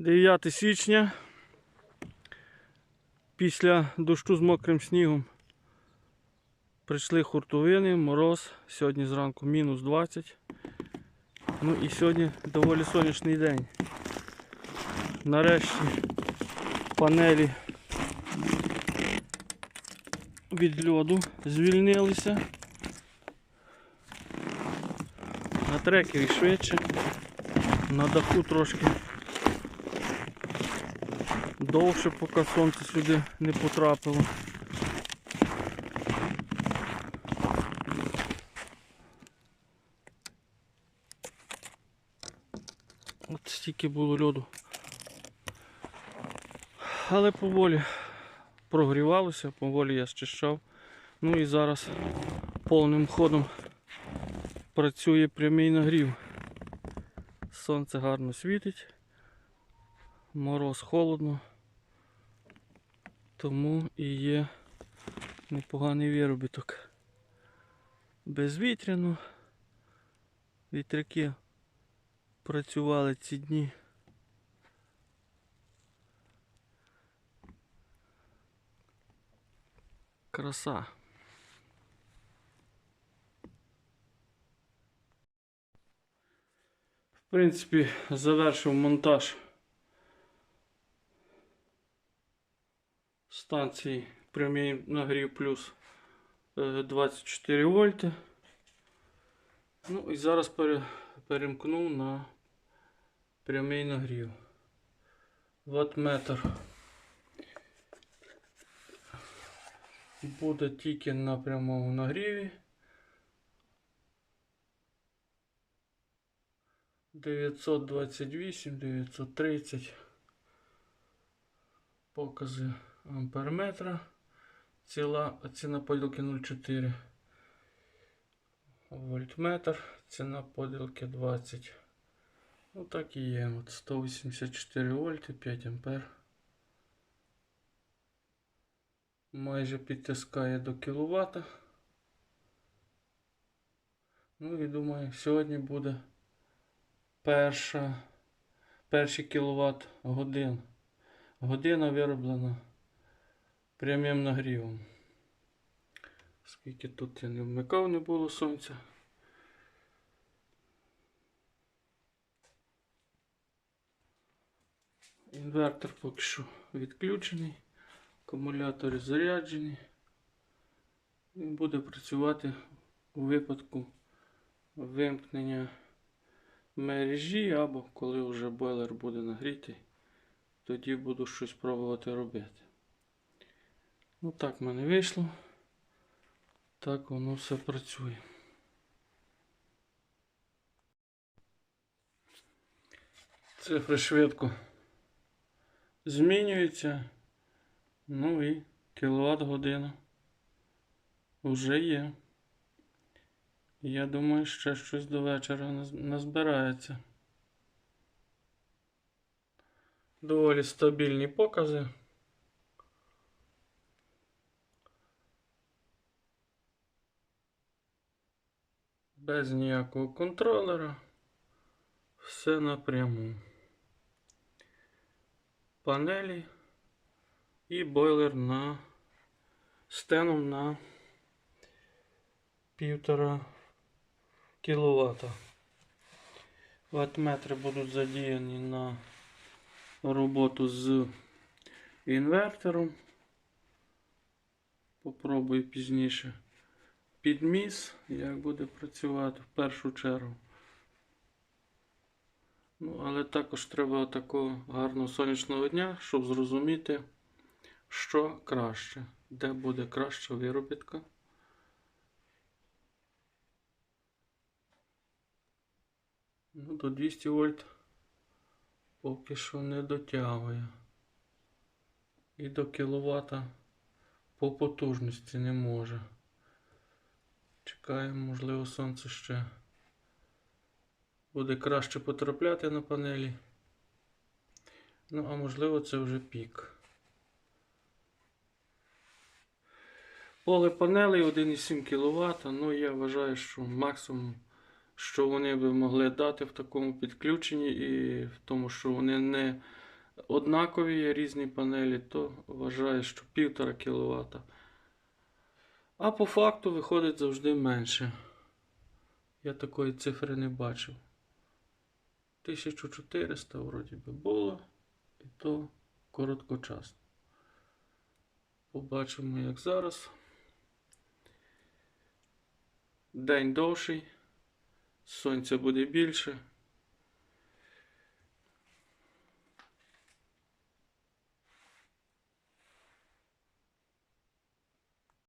9 січня. Після дощу з мокрим снігом прийшли хуртовини, мороз. Сьогодні зранку мінус 20. Ну і сьогодні доволі сонячний день. Нарешті панелі від льоду звільнилися. На трекері швидше, на даху трошки довше, поки сонце сюди не потрапило. От стільки було льоду. Але поволі прогрівалося, поволі я щищав. Ну і зараз повним ходом працює прямий нагрів. Сонце гарно світить, мороз холодно, тому і є непоганий виробіток. Безвітряно. Вітряки працювали ці дні. Краса. В принципі, завершив монтаж станції прямий нагрів плюс е, 24 вольти. Ну і зараз пере, перемкнув на прямий нагрів. Ваттметр буде тільки на прямому нагріві. 928, 930 покази амперметра. Ціла, ціна поділки 0,4. Вольтметр, ціна поділки 20. Ну так і є. От 184 вольти, 5 ампер. Майже підтискає до кіловата. Ну і думаю, сьогодні буде перша, перший кіловат годин. Година вироблена прямим нагрівом. Скільки тут я не вмикав, не було сонця. Інвертор поки що відключений, акумулятори заряджені. Він буде працювати у випадку вимкнення мережі або коли вже бойлер буде нагрітий, тоді буду щось пробувати робити. Ну так в мене вийшло. Так воно все працює. Цифри швидко змінюються. Ну і кіловат година вже є. Я думаю, ще щось до вечора назбирається. Доволі стабільні покази. Без ніякого контролера. Все напряму. Панелі і бойлер на стеном на півтора кіловата. Ваттметри будуть задіяні на роботу з інвертором. Попробую пізніше підміс, як буде працювати в першу чергу. Ну, але також треба такого гарного сонячного дня, щоб зрозуміти, що краще, де буде краща виробітка. Ну, до 200 вольт поки що не дотягує. І до кіловата по потужності не може. Чекаємо, можливо, сонце ще буде краще потрапляти на панелі. Ну, а можливо, це вже пік. Поле панелей 1,7 кВт. Ну, я вважаю, що максимум, що вони би могли дати в такому підключенні, і в тому, що вони не однакові різні панелі, то вважаю, що 1,5 кВт. А по факту виходить завжди менше. Я такої цифри не бачив. 1400 вроді би було, і то короткочасно. Побачимо, як зараз. День довший, сонця буде більше.